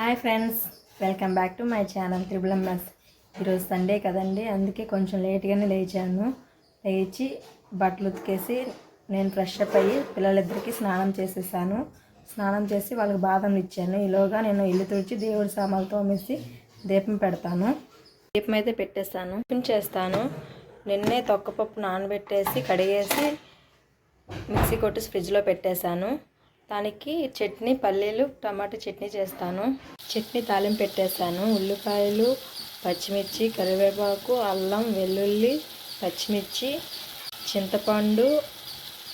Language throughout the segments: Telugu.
Hi friends welcome back to my channel triple MS ఈరోజు సండే కదండి అందుకే కొంచెం లేట్గానే లేచాను. లేచి బట్టలు ఉతికేసి నేను ఫ్రెష్ అప్ అయ్యి పిల్లలిద్దరికీ స్నానం చేసేసాను. స్నానం చేసి వాళ్ళకి బాదం ఇచ్చాను. ఈలోగా నేను ఇల్లు తుడిచి దేవుడి సామాన్లు తోమేసి దీపం పెడతాను. దీపం అయితే పెట్టేస్తాను. టిఫిన్ చేస్తాను. నిన్నే తొక్కపప్పు నానబెట్టేసి కడిగేసి మిక్సీ కొట్టి ఫ్రిడ్జ్లో పెట్టేశాను. దానికి చట్నీ పల్లీలు టమాటా చట్నీ చేస్తాను. చట్నీ తాలింపు పెట్టేస్తాను ఉల్లిపాయలు పచ్చిమిర్చి కరివేపాకు అల్లం వెల్లుల్లి పచ్చిమిర్చి చింతపండు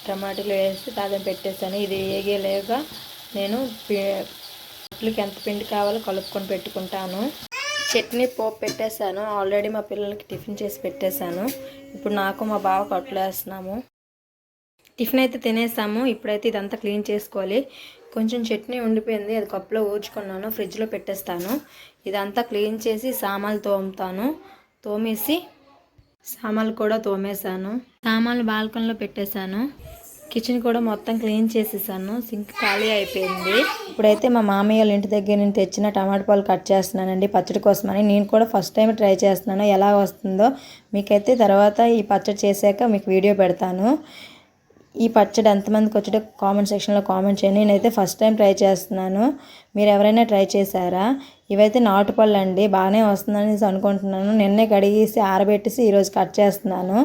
టమాటాలు వేసి తాలింపు పెట్టేస్తాను ఇది ఏగేలేగా నేను పిల్లలకి ఎంత పిండి కావాలో కలుపుకొని పెట్టుకుంటాను. చట్నీ పోపు పెట్టేశాను. ఆల్రెడీ మా పిల్లలకి టిఫిన్ చేసి పెట్టేశాను. ఇప్పుడు నాకు మా బావ కట్టులేస్తున్నాము. టిఫిన్ అయితే తినేసాము. ఇప్పుడైతే ఇదంతా క్లీన్ చేసుకోవాలి. కొంచెం చట్నీ ఉండిపోయింది. అది కప్పులో ఊడ్చుకున్నాను. ఫ్రిడ్జ్లో పెట్టేస్తాను. ఇదంతా క్లీన్ చేసి సామాన్లు తోముతాను. తోమేసి సామాన్లు కూడా తోమేశాను. సామాన్లు బాల్కనీలో పెట్టేశాను. కిచెన్ కూడా మొత్తం క్లీన్ చేసేసాను. సింక్ ఖాళీ అయిపోయింది. ఇప్పుడైతే మా మామయ్య వాళ్ళ ఇంటి దగ్గర నేను తెచ్చిన టమాటా పాలు కట్ చేస్తున్నానండి పచ్చడి కోసమని. నేను కూడా ఫస్ట్ టైం ట్రై చేస్తున్నాను. ఎలా వస్తుందో మీకైతే తర్వాత ఈ పచ్చడి చేశాక మీకు వీడియో పెడతాను. ఈ పచ్చడి ఎంతమందికి వచ్చేటో కామెంట్ సెక్షన్లో కామెంట్ చేయండి. నేనైతే ఫస్ట్ టైం ట్రై చేస్తున్నాను. మీరు ఎవరైనా ట్రై చేశారా? ఇవైతే నాటుపళ్ళు అండి. బాగానే వస్తుందని అనుకుంటున్నాను. నిన్నే కడిగేసి ఆరబెట్టేసి ఈరోజు కట్ చేస్తున్నాను.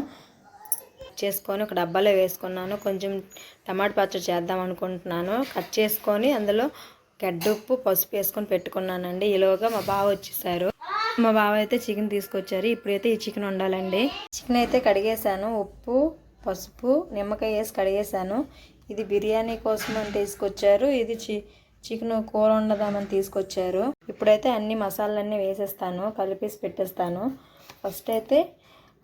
చేసుకొని ఒక డబ్బాలో వేసుకున్నాను. కొంచెం టమాటా పచ్చడి చేద్దాం అనుకుంటున్నాను. కట్ చేసుకొని అందులో గడ్డుప్పు పసుపు వేసుకొని పెట్టుకున్నానండి. ఈలోగా మా బావ వచ్చేసారు. మా బావ అయితే చికెన్ తీసుకొచ్చారు. ఇప్పుడైతే ఈ చికెన్ వండాలండి. చికెన్ అయితే కడిగేసాను ఉప్పు పసుపు నిమ్మకాయ వేసి కడిగేసాను ఇది బిర్యానీ కోసం అని తీసుకొచ్చారు. ఇది చి చికెన్ కూర వండదామని తీసుకొచ్చారు. ఇప్పుడైతే అన్ని మసాలాలన్నీ వేసేస్తాను. కలిపేసి పెట్టేస్తాను. ఫస్ట్ అయితే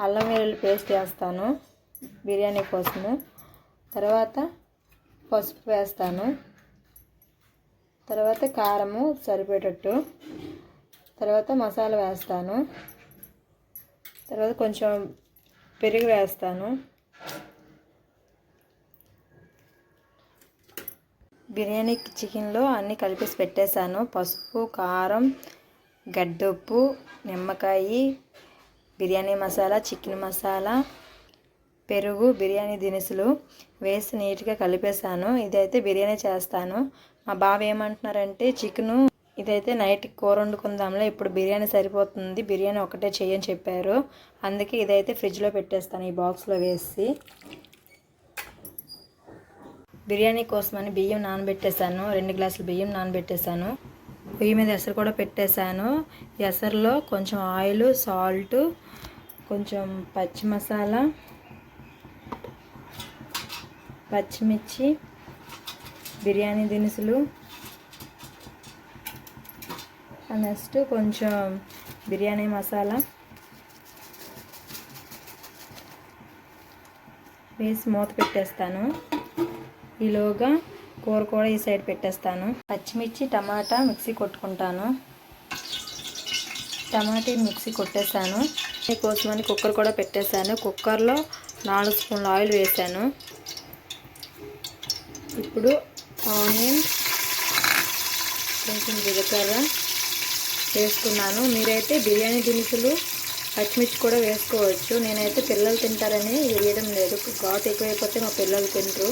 అల్లం వెల్లుల్లి పేస్ట్ వేస్తాను బిర్యానీ కోసము. తర్వాత పసుపు వేస్తాను. తర్వాత కారము సరిపోయేటట్టు. తర్వాత మసాలా వేస్తాను. తర్వాత కొంచెం పెరుగు వేస్తాను. బిర్యానీ చికెన్లో అన్నీ కలిపేసి పెట్టేశాను. పసుపు కారం గడ్డొప్పు నిమ్మకాయ బిర్యానీ మసాలా చికెన్ మసాలా పెరుగు బిర్యానీ దినుసులు వేసి నీట్గా కలిపేశాను. ఇదైతే బిర్యానీ చేస్తాను. మా బావ ఏమంటున్నారంటే చికెను ఇదైతే నైట్ కూర వండుకుందాంలే ఇప్పుడు బిర్యానీ సరిపోతుంది బిర్యానీ ఒకటే చేయని చెప్పారు. అందుకే ఇదైతే ఫ్రిడ్జ్లో పెట్టేస్తాను ఈ బాక్స్లో వేసి. బిర్యానీ కోసమని బియ్యం నానబెట్టేశాను. రెండు గ్లాసులు బియ్యం నానబెట్టేశాను. పొయ్యి మీద ఎసరు కూడా పెట్టేశాను. ఎసరులో కొంచెం ఆయిల్ సాల్ట్ కొంచెం పచ్చి మసాలా పచ్చిమిర్చి బిర్యానీ దినుసులు నెక్స్ట్ కొంచెం బిర్యానీ మసాలా వేసి మూత పెట్టేస్తాను. ఈలోగా కూర కూడా ఈ సైడ్ పెట్టేస్తాను. పచ్చిమిర్చి టమాటా మిక్సీ కొట్టుకుంటాను. టమాటా మిక్సీ కొట్టేశాను. కోసమని కుక్కర్ కూడా పెట్టేశాను. కుక్కర్లో నాలుగు స్పూన్ల ఆయిల్ వేసాను ఇప్పుడు ఆనియన్ కొంచెం జీలకర్ర వేసుకున్నాను. మీరైతే బిర్యానీ దినుసులు పచ్చిమిర్చి కూడా వేసుకోవచ్చు. నేనైతే పిల్లలు తింటారని వేయడం లేదు. ఘాట్ ఎక్కువైపోతే మా పిల్లలు తింటారు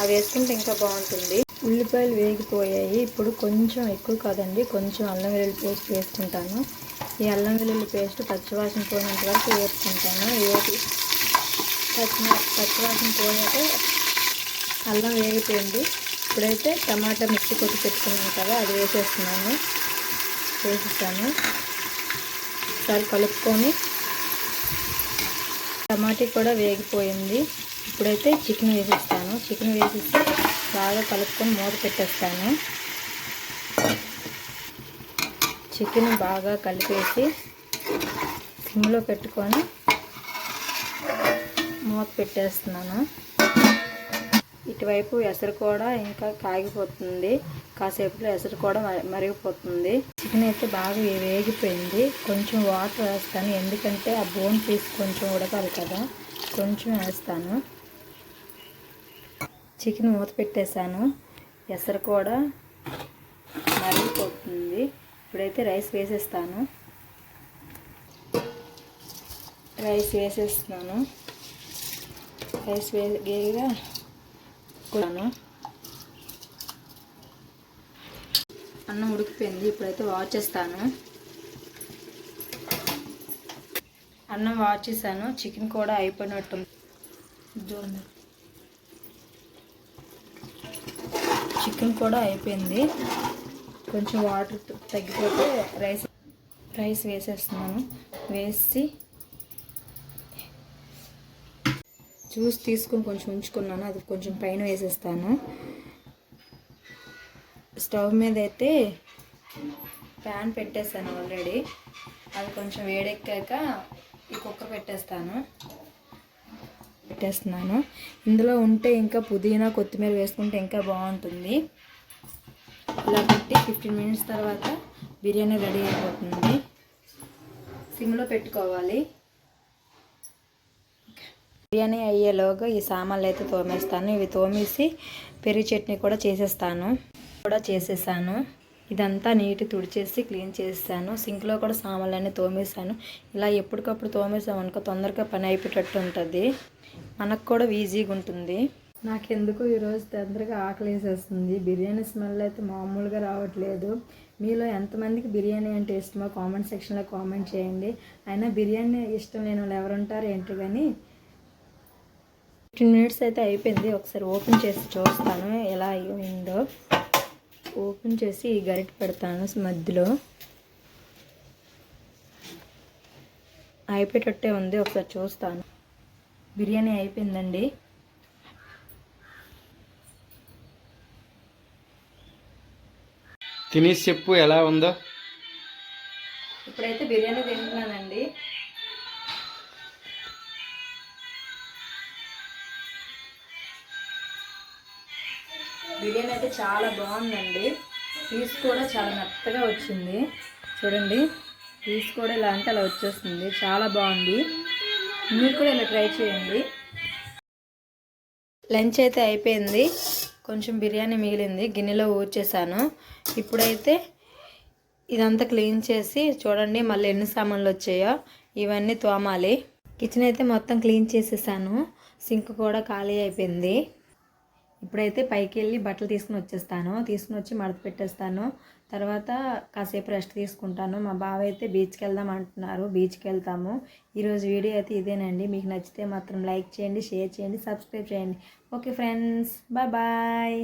అవి వేసుకుంటే ఇంకా బాగుంటుంది. ఉల్లిపాయలు వేగిపోయాయి. ఇప్పుడు కొంచెం ఎక్కువ కాదండి కొంచెం అల్లం వెల్లుల్లి పేస్ట్ వేసుకుంటాను. ఈ అల్లం వెల్లుల్లి పేస్ట్ పచ్చివాసన పోయినంత వరకు వేసుకుంటాను. వేసి పచ్చి పచ్చివాసన పోయాక అల్లం వేగిపోయింది. ఇప్పుడైతే టమాటా మిక్సీ కొట్టి పెట్టుకున్నాను కదా అది వేసేస్తున్నాను. వేసేస్తాను. ఒకసారి కలుపుకొని టమాటా కూడా వేగిపోయింది. ఇప్పుడైతే చికెన్ వేసేస్తాను. చికెన్ వేసేసి బాగా కలుపుకొని మూత పెట్టేస్తాను. చికెన్ బాగా కలిపేసి సిమ్లో పెట్టుకొని మూత పెట్టేస్తున్నాను. ఇటువైపు ఎసరు కూడా ఇంకా కాగిపోతుంది. కాసేపులో ఎసరు కూడా మరిగిపోతుంది. చికెన్ అయితే బాగా వేగిపోయింది. కొంచెం వాటర్ వేస్తాను. ఎందుకంటే ఆ బోన్ పీస్ కొంచెం ఉడకాలి కదా. కొంచెం వేస్తాను. చికెన్ మూత పెట్టేశాను. ఎసరు కూడా మరిగిపోతుంది. ఇప్పుడైతే రైస్ వేసేస్తాను. రైస్ వేసేస్తున్నాను. రైస్ వేగా కూడాను అన్నం ఉడికిపోయింది. ఇప్పుడైతే వాచ్ చేస్తాను. అన్నం వాచ్ చేశాను. చికెన్ కూడా అయిపోయినట్టుంది. చూడండి చికెన్ కూడా అయిపోయింది. కొంచెం వాటర్ తగ్గిపోతే రైస్ రైస్ వేసేస్తున్నాను. వేసి జ్యూస్ తీసుకుని కొంచెం ఉంచుకున్నాను. అది కొంచెం పైన వేసేస్తాను. స్టవ్ మీద అయితే ప్యాన్ పెట్టేస్తాను ఆల్రెడీ. అది కొంచెం వేడెక్కాక ఈ కుక్క పెట్టేస్తాను. పెట్టేస్తున్నాను. ఇందులో ఉంటే ఇంకా పుదీనా కొత్తిమీర వేసుకుంటే ఇంకా బాగుంటుంది. ఇలా పెట్టి ఫిఫ్టీన్ మినిట్స్ తర్వాత బిర్యానీ రెడీ అయిపోతుంది. సిమ్లో పెట్టుకోవాలి. బిర్యానీ అయ్యేలోగా ఈ సామాన్లు అయితే తోమేస్తాను. ఇవి తోమేసి పెరుగు చట్నీ కూడా చేసేస్తాను. కూడా చేసేసాను. ఇదంతా నీట్ తుడిచేసి క్లీన్ చేస్తాను సింక్లో కూడా సామాన్లన్నీ తోమేసాను. ఇలా ఎప్పటికప్పుడు తోమేసామనుకో తొందరగా పని అయిపోయేటట్టు ఉంటుంది. మనకు కూడా ఈజీగా ఉంటుంది. నాకెందుకు ఈరోజు తొందరగా ఆకలి వేసేస్తుంది బిర్యానీ స్మెల్ అయితే మామూలుగా రావట్లేదు. మీలో ఎంతమందికి బిర్యానీ అంటే ఇష్టమో కామెంట్ సెక్షన్లో కామెంట్ చేయండి. అయినా బిర్యానీ ఇష్టం లేని వాళ్ళు ఎవరుంటారు ఏంటి కానీ ఫిఫ్టీన్ మినిట్స్ అయితే అయిపోయింది. ఒకసారి ఓపెన్ చేసి చూస్తాను ఎలా అయిందో. ఓపెన్ చేసి ఈ గరిట పెడతాను మధ్యలో. అయిపోయేటట్టే ఉంది. ఒకసారి చూస్తాను. బిర్యానీ అయిపోయిందండి. తినేసి చెప్పు ఎలా ఉందో. ఇప్పుడైతే బిర్యానీ తింటున్నానండి. బిర్యానీ అయితే చాలా బాగుందండి. పీస్ కూడా చాలా మెత్తగా వచ్చింది. చూడండి పీస్ కూడా ఇలా అంటే అలా వచ్చేస్తుంది. చాలా బాగుంది. మీరు కూడా ఇలా ట్రై చేయండి. లంచ్ అయితే అయిపోయింది. కొంచెం బిర్యానీ మిగిలింది. గిన్నెలో ఊర్చేసాను ఇప్పుడైతే ఇదంతా క్లీన్ చేసి చూడండి మళ్ళీ ఎన్ని సామాన్లు వచ్చాయో. ఇవన్నీ తోమాలి. కిచెన్ అయితే మొత్తం క్లీన్ చేసేసాను. సింక్ కూడా ఖాళీ అయిపోయింది. ఇప్పుడైతే పైకి వెళ్ళి బట్టలు తీసుకుని వచ్చేస్తాను. తీసుకుని వచ్చి మడత పెట్టేస్తాను. తర్వాత కాసేపు రెస్ట్ తీసుకుంటాను. మా బావ అయితే బీచ్కి వెళ్దాం అంటున్నారు. బీచ్కి వెళ్తాము. ఈరోజు వీడియో అయితే ఇదేనండి. మీకు నచ్చితే మాత్రం లైక్ చేయండి షేర్ చేయండి సబ్స్క్రైబ్ చేయండి. Okay friends bye bye.